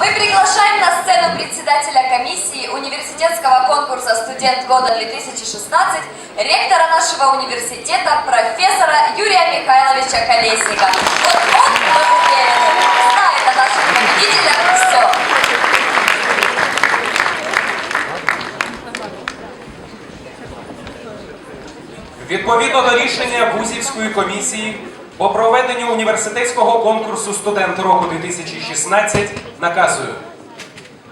Мы приглашаем на сцену председателя комиссии университетского конкурса «Студент года 2016», ректора нашего университета, профессора Юрия Михайловича Колесника. Вот он, мы уверены, знает о наших победителях все. Відповідно до рішення Вузівської комісії по проведенню університетського конкурсу Студент року 2016 наказую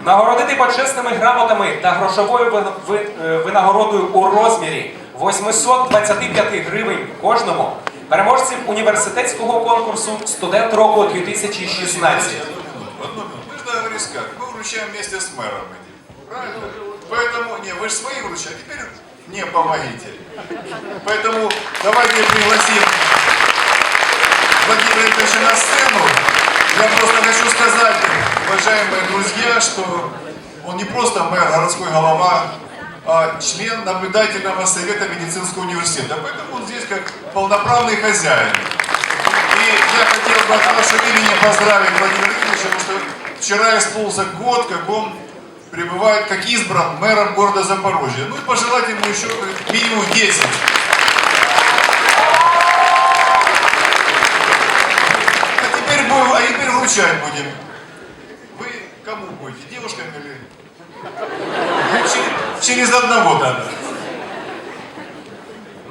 нагородити почесними грамотами та грошовою вин- ви- е, винагородою у розмірі 825 гривень кожному переможців університетського конкурсу Студент року 2016. Одну минуту. Мы же договорились как? Мы вручаем вместе с мэром эти. Правильно? Поэтому, не, вы же свои вручали, теперь мне помогите. Поэтому давайте пригласим Владимира Ильича на сцену. Я просто хочу сказать, уважаемые друзья, что он не просто мэр, городской голова, а член наблюдательного совета медицинского университета. Поэтому он здесь как полноправный хозяин. И я хотел бы от вашего имени поздравить Владимира Ильича, потому что вчера исполнился год, как он пребывает, как избран мэром города Запорожья. Ну и пожелать ему еще минимум 10. А будем. Вы кому будете, девушкам или? Через, через одного надо.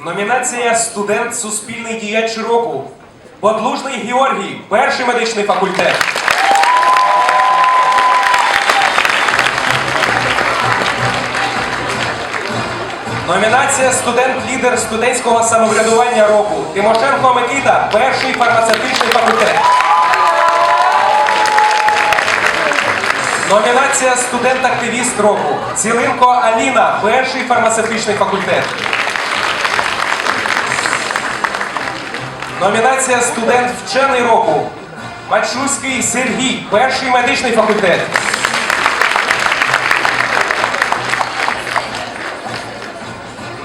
Номінація Студент Суспільний діяч року. Подлужний Георгій, перший медичний факультет. Номінація Студент-лідер студентського самоврядування року. Тимошенко Микита, перший фармацевтичний факультет. Номінація Студент-активіст року. Цілинко Аліна, перший фармацевтичний факультет. Номінація Студент вчений року. Мачульський Сергій, перший медичний факультет.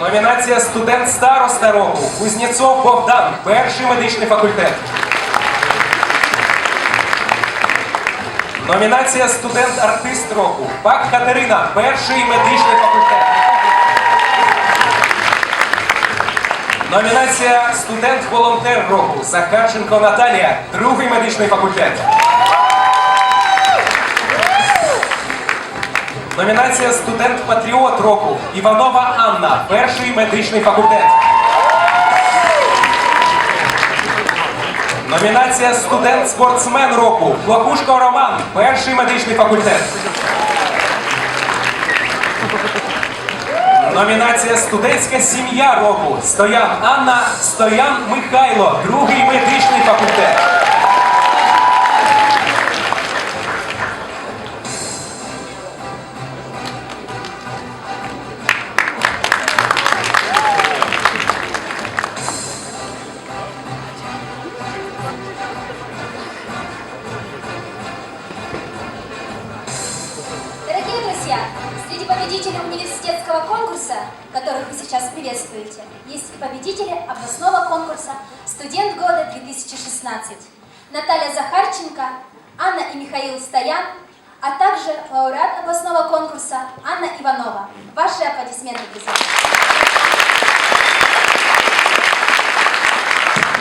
Номінація Студент староста року. Кузнєцов Богдан, перший медичний факультет. Номінація Студент артист року. Пак Катерина, перший медичний факультет. Номінація Студент-волонтер року Захарченко Наталія, другий медичний факультет. Номінація Студент-патріот року Іванова Анна, перший медичний факультет. Номінація Студент-спортсмен року Плакушко Роман, перший медичний факультет. Номінація Студентська сім'я року Стоян Анна, Стоян Михайло, другий медичний факультет. Среди победителей университетского конкурса, которых вы сейчас приветствуете, есть и победители областного конкурса «Студент года 2016» Наталья Захарченко, Анна и Михаил Стоян, а также лауреат областного конкурса Анна Иванова. Ваши аплодисменты, друзья.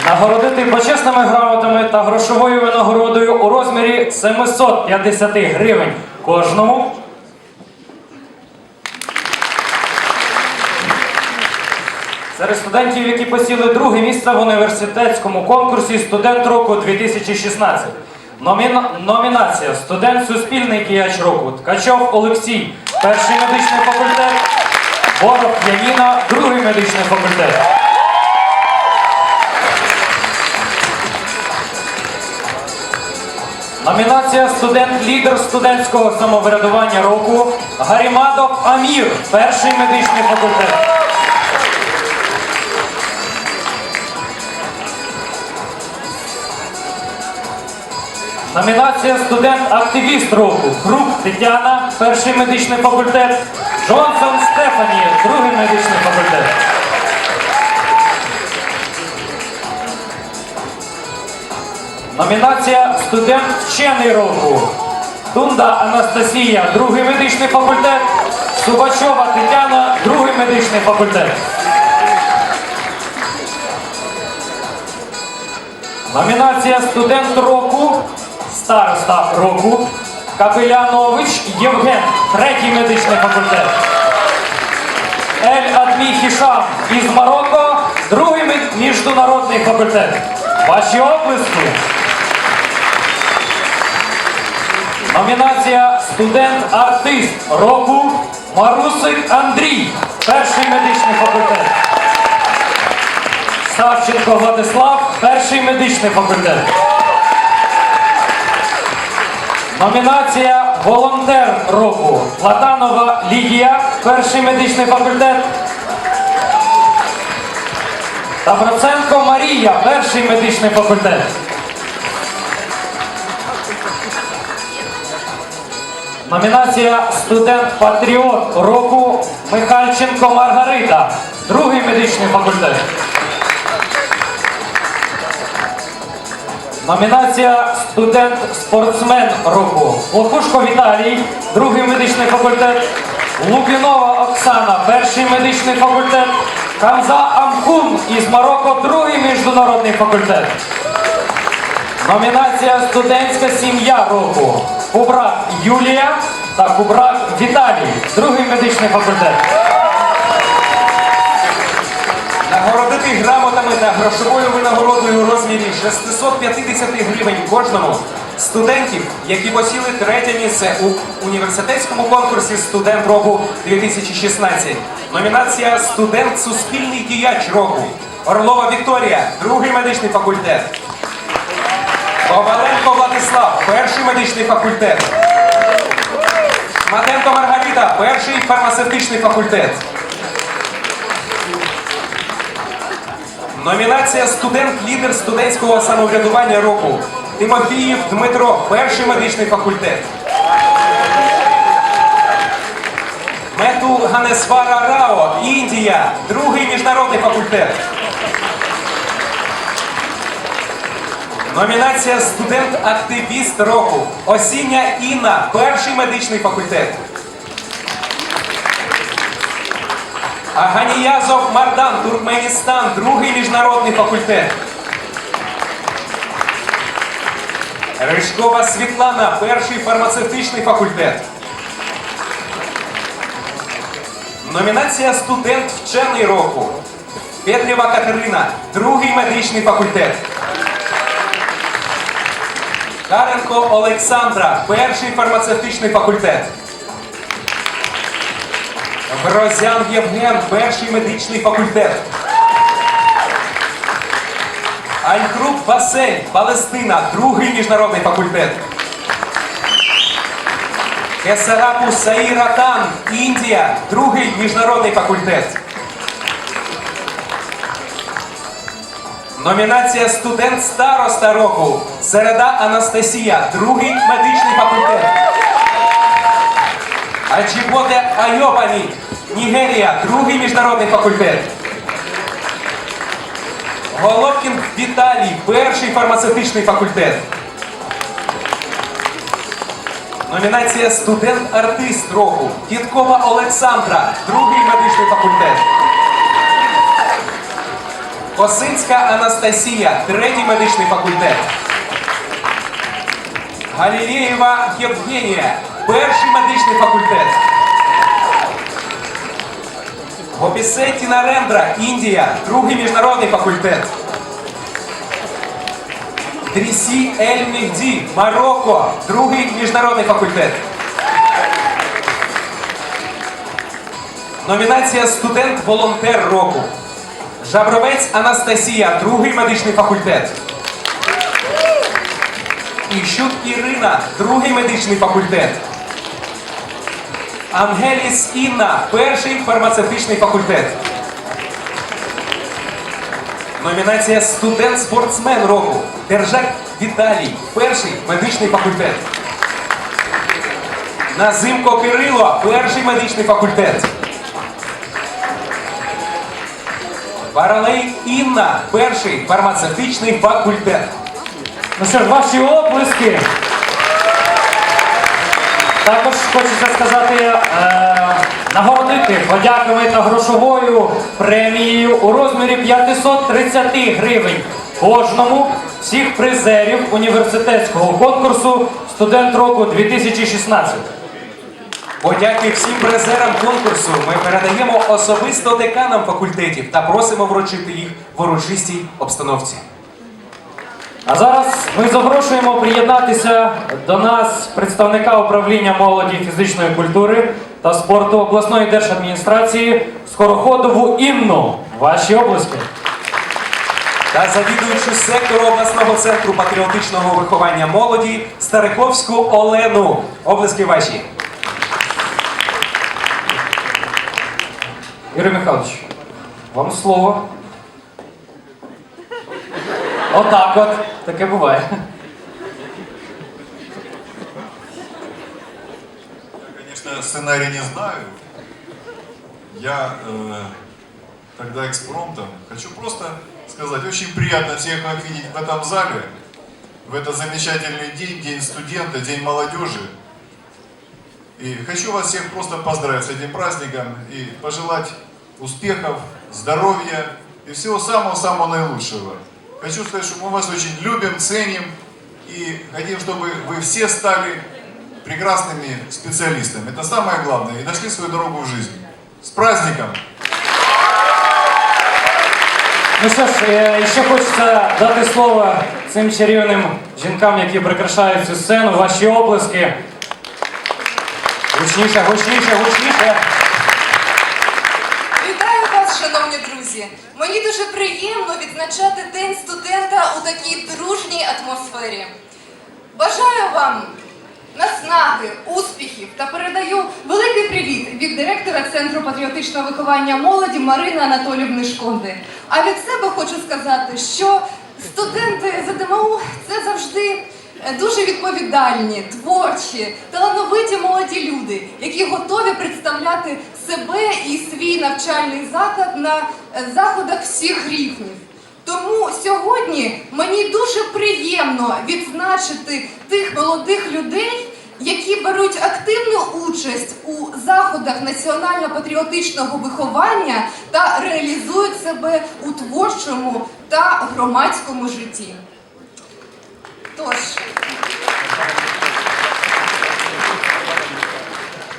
Нагородити почесними грамотами та грошовою винагородою у розмірі 750 гривень кожному. Серед студентів, які посіли друге місце в університетському конкурсі Студент року 2016. Номіна... Номінація Студент Суспільний діяч року Ткачов Олексій, перший медичний факультет, Борох Яніна, другий медичний факультет. Номінація студент-лідер студентського самоврядування року Гарімадов Амір, перший медичний факультет. Номінація студент-активіст року Крук Тетяна, перший медичний факультет. Джонсон Стефані, другий медичний факультет. Номінація Студент вчений року. Тунда Анастасія, другий медичний факультет. Субачова Тетяна, другий медичний факультет. Номінація студент року, староста року, Капелянович Євген, третій медичний факультет. Ель Адмі Хішам із Марокко, другий міжнародний факультет. Ваші оплески. Номінація студент-артист року Марусик Андрій, перший медичний факультет. Савченко Владислав, перший медичний факультет. Номінація Волонтер року Платанова Лідія, перший медичний факультет. Та Марія, перший медичний факультет. Номінація Студент-патріот року Михальченко Маргарита, другий медичний факультет. Номінація Студент-спортсмен року Лохушко Віталій, другий медичний факультет. Лукінова Оксана, перший медичний факультет. Камза Амхун із Марокко, другий міжнародний факультет. Номінація Студентська сім'я року. Кубрак Юлія та Кубрак Віталій, другий медичний факультет. Грамотами та грошовою винагородою у розмірі 650 гривень кожному студентів, які посіли третє місце у університетському конкурсі Студент року 2016. Номінація Студент Суспільний діяч року. Орлова Вікторія, другий медичний факультет. Коваленко Владислав, перший медичний факультет. Матенко Маргарита, перший фармацевтичний факультет. Номінація студент-лідер студентського самоврядування року. Тимофіїв Дмитро, перший медичний факультет. Мету Ганесвара Рао, Індія, другий міжнародний факультет. Номінація студент-активіст року. Осіння Інна, перший медичний факультет. Аганіязов Мардан, Туркменістан, другий міжнародний факультет. Ришкова Світлана, перший фармацевтичний факультет. Номінація студент вчений року. Петрєва Катерина, другий медичний факультет. Каренко Олександра, перший фармацевтичний факультет. Грозян Євген, перший медичний факультет. Альгруп Василь, Палестина, другий міжнародний факультет. Кесарапу Саїратан, Індія, другий міжнародний факультет. Номінація студент староста року. Середа Анастасія, другий медичний факультет. Аджіботе Айобані, Нігерія, другий міжнародний факультет. Головкін Віталій, перший фармацевтичний факультет. Номінація студент-артист року. Дідкова Олександра, другий медичний факультет. Косинська Анастасія, третій медичний факультет. Галілєєва Євгенія, перший медичний факультет. Гопісеті Нарендра, Індія, другий міжнародний факультет. Трісі Ель Мехді, Марокко, другий міжнародний факультет. Номінація студент-волонтер року. Жабровець Анастасія, другий медичний факультет. Іщук Ірина, другий медичний факультет. Ангеліс Інна, перший фармацевтичний факультет. Номінація студент-спортсмен року. Держак Віталій, перший медичний факультет. Назимко Кирило, перший медичний факультет. Паралей Інна, перший фармацевтичний факультет. Ну що ж, ваші оплески. Також хочеться сказати, е, нагородити подяками та грошовою премією у розмірі 530 гривень кожному всіх призерів університетського конкурсу Студент року 2016. Подяки всім призерам конкурсу ми передаємо особисто деканам факультетів та просимо вручити їх в урочистій обстановці. А зараз ми запрошуємо приєднатися до нас представника управління молоді фізичної культури та спорту обласної держадміністрації Скороходову Інну. Ваші області. Та завідуючу сектору обласного центру патріотичного виховання молоді Стариковську Олену. Облески ваші. Юрій Михайлович, вам слово. Отак от. Таке буває. Я, конечно, сценарий не знаю. Я э, тогда экспромтом хочу просто сказать, очень приятно всех вас видеть в этом зале, в этот замечательный день, День студента, День молодежи. И хочу вас всех просто поздравить с этим праздником и пожелать успехов, здоровья и всего самого-самого наилучшего Хочу сказать, что мы вас очень любим, ценим и хотим, чтобы вы все стали прекрасными специалистами. Это самое главное. И нашли свою дорогу в жизни. С праздником! Ну що ж, е, ще хочеться дати слово цим чарівним жінкам, які прикрашають цю сцену. Ваші оплески. Гучніше, гучніше, гучніше. Мені дуже приємно відзначати День студента у такій дружній атмосфері. Бажаю вам наснаги, успіхів та передаю великий привіт від директора Центру патріотичного виховання молоді Марини Анатолівни Шконди. А від себе хочу сказати, що студенти ЗДМУ це завжди дуже відповідальні, творчі, талановиті молоді люди, які готові представляти себе і свій навчальний заклад на е, заходах всіх рівнів. Тому сьогодні мені дуже приємно відзначити тих молодих людей, які беруть активну участь у заходах національно-патріотичного виховання та реалізують себе у творчому та громадському житті. Тож,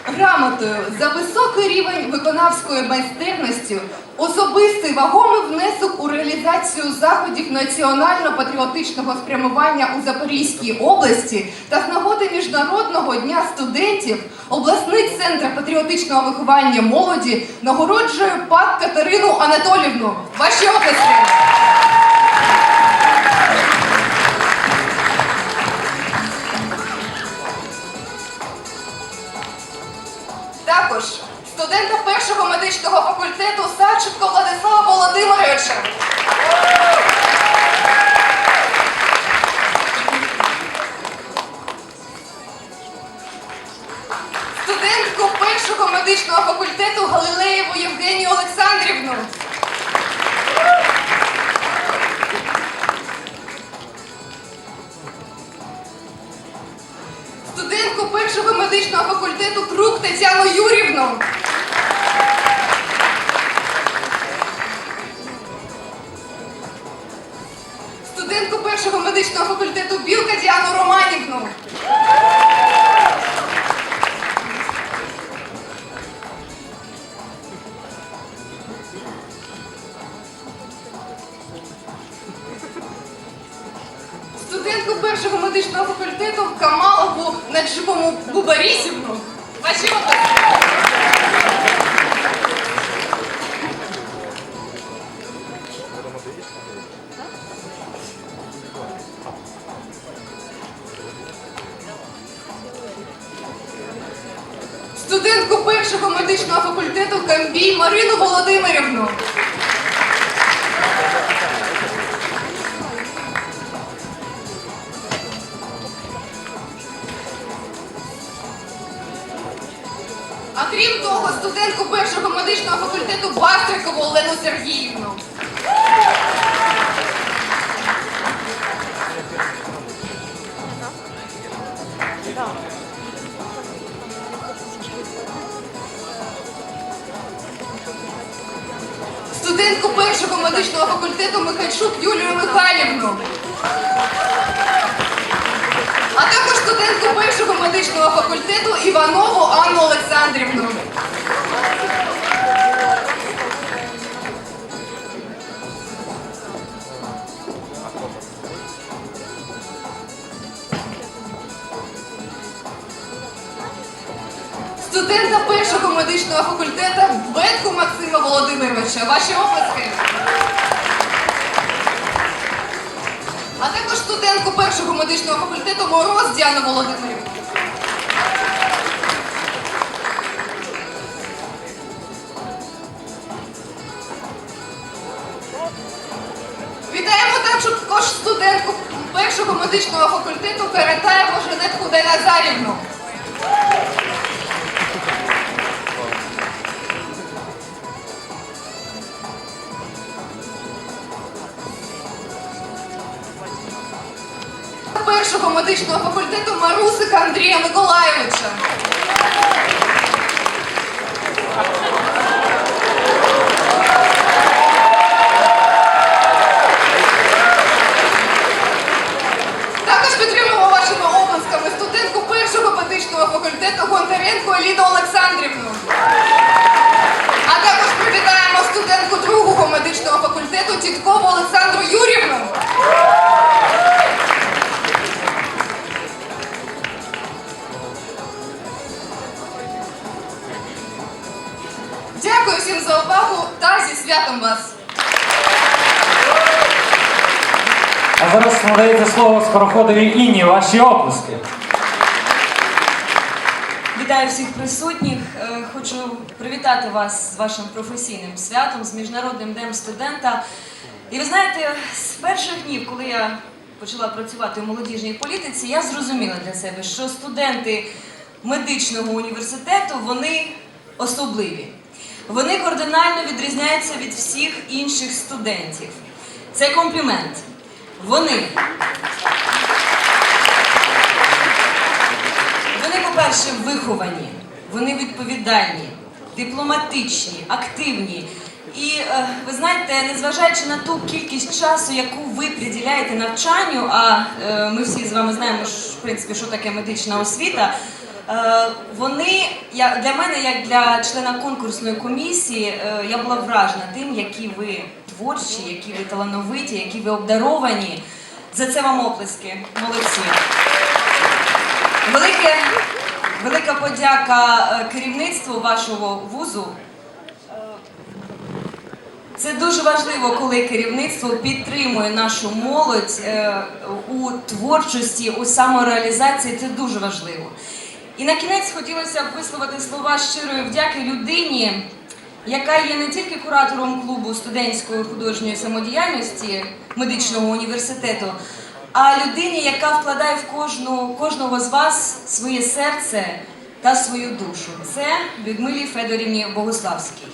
грамотою за високий рівень виконавської майстерності, особистий вагомий внесок у реалізацію заходів національно-патріотичного спрямування у Запорізькій області та з нагоди Міжнародного дня студентів обласний центр патріотичного виховання молоді нагороджує пак Катерину Анатолівну. Ваші області! Також студента першого медичного факультету Савченко Владислава Володимировича. Студентку першого медичного факультету Галилеєву Євгенію Олександрівну. Медичного факультету Крук Тетяну Юрівну. Студентку першого медичного факультету Білка Діану Романівну. Студентку першого медичного факультету Камалову Наджибому Бубарісівну. Ваші області. Студентку першого медичного факультету Камбій Марину Володимирівну. крім того, студентку першого медичного факультету Бастрикову Олену Сергіївну. Студентку першого медичного факультету Михайчук Юлію Михайлівну. А також студентку першого медичного факультету Іванову Анну Олександрівну. Студента першого медичного факультету Бетку Максима Володимировича. Ваші оплески. Студентку першого медичного факультету Мороз Діану Володимирівну. Вітаємо також студентку першого медичного факультету Каратаєву Жанетку Назарівну. Першого факультету Марусика Андрія Миколайовича. Слово скороходовій Інні. Ваші оплески. Вітаю всіх присутніх. Е, Хочу привітати вас з вашим професійним святом, з Міжнародним днем студента. І ви знаєте, з перших днів, коли я почала працювати у молодіжній політиці, я зрозуміла для себе, що студенти медичного університету вони особливі. Вони кардинально відрізняються від всіх інших студентів. Це комплімент. Вони Вони, по-перше, виховані, вони відповідальні, дипломатичні, активні. І е, ви знаєте, незважаючи на ту кількість часу, яку ви приділяєте навчанню, а е, ми всі з вами знаємо, в принципі, що таке медична освіта. е, Вони для мене, як для члена конкурсної комісії, я була вражена тим, які ви творчі, які ви талановиті, які ви обдаровані. За це вам оплески. Молодці. Велике, велика подяка е, керівництву вашого вузу. Це дуже важливо, коли керівництво підтримує нашу молодь е, у творчості, у самореалізації. Це дуже важливо. І на кінець хотілося б висловити слова щирої вдяки людині, яка є не тільки куратором клубу студентської художньої самодіяльності медичного університету, а людині, яка вкладає в кожну, кожного з вас своє серце та свою душу. Це Людмилі Федорівні Богославській.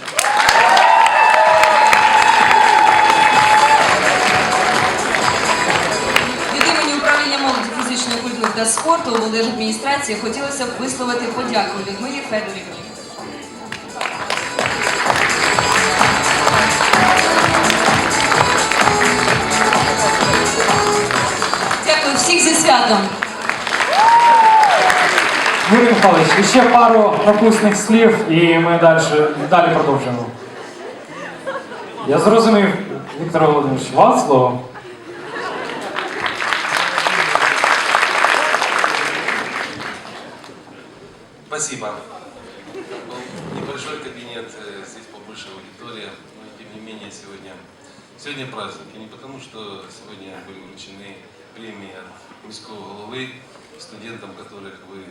Фізичної культури та спорту облдержадміністрації хотілося б висловити подяку Людмилі Федорівні. всіх зі святом. Юрій Михайлович, ще пару напусних слів і ми далі, далі продовжимо. Я зрозумів, Віктор Володимирович, вам слово. Спасибо. Был небольшой кабинет, э, здесь побольше аудитория, но тем не менее сегодня, сегодня праздник. И не потому, что сегодня были вручены премии от міського студентам, которых вы,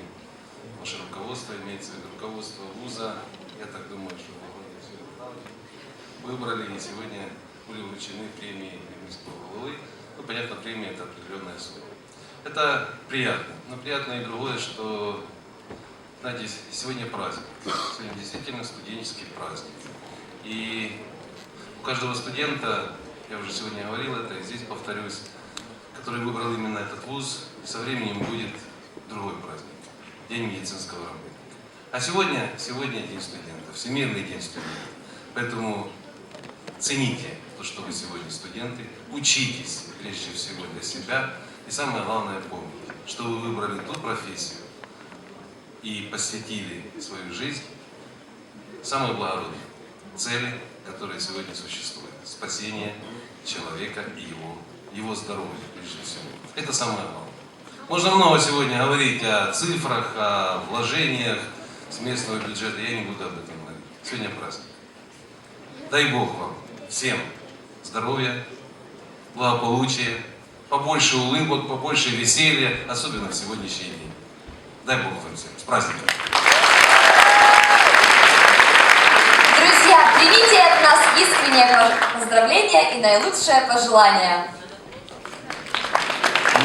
ваше руководство, имеется в виду руководство вуза, я так думаю, что вы выбрали, и сегодня были вручены премии міського головы. Ну, понятно, премия это определенная сумма. Это приятно. Но приятно и другое, что знаете, сегодня праздник. Сегодня действительно студенческий праздник. И у каждого студента, я уже сегодня говорил это, и здесь повторюсь, который выбрал именно этот вуз, со временем будет другой праздник. День медицинского работника. А сегодня, сегодня День студентов, Всемирный день студентов. Поэтому цените то, что вы сегодня студенты, учитесь прежде всего для себя. И самое главное помните, что вы выбрали ту профессию и посвятили свою жизнь самой благородной цели, которая сегодня существует. Спасение человека и его, его здоровья, прежде всего. Это самое главное. Можно много сегодня говорить о цифрах, о вложениях с местного бюджета. Я не буду об этом говорить. Сегодня праздник. Дай Бог вам всем здоровья, благополучия, побольше улыбок, побольше веселья, особенно в сегодняшний день. Дай Бог вам всем. С праздником! Друзья, примите от нас искреннее поздравление и наилучшее пожелание.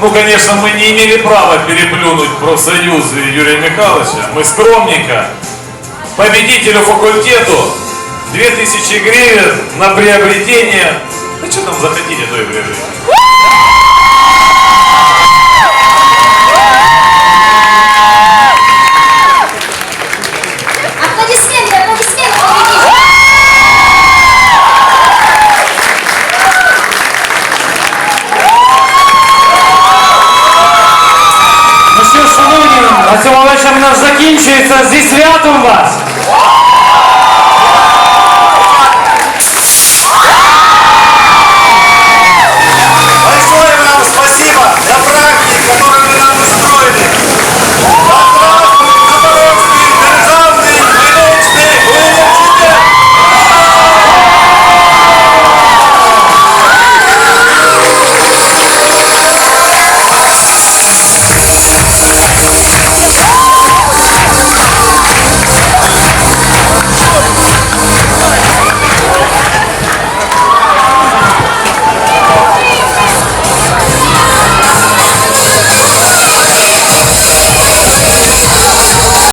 ну, конечно, мы не имели права переплюнуть профсоюзы Юрия Михайловича. Мы скромненько победителю факультету 2000 гривен на приобретение. Ну, что там захотите, то и приобретите. На цьому вечір наш закінчується. Зі святом вас!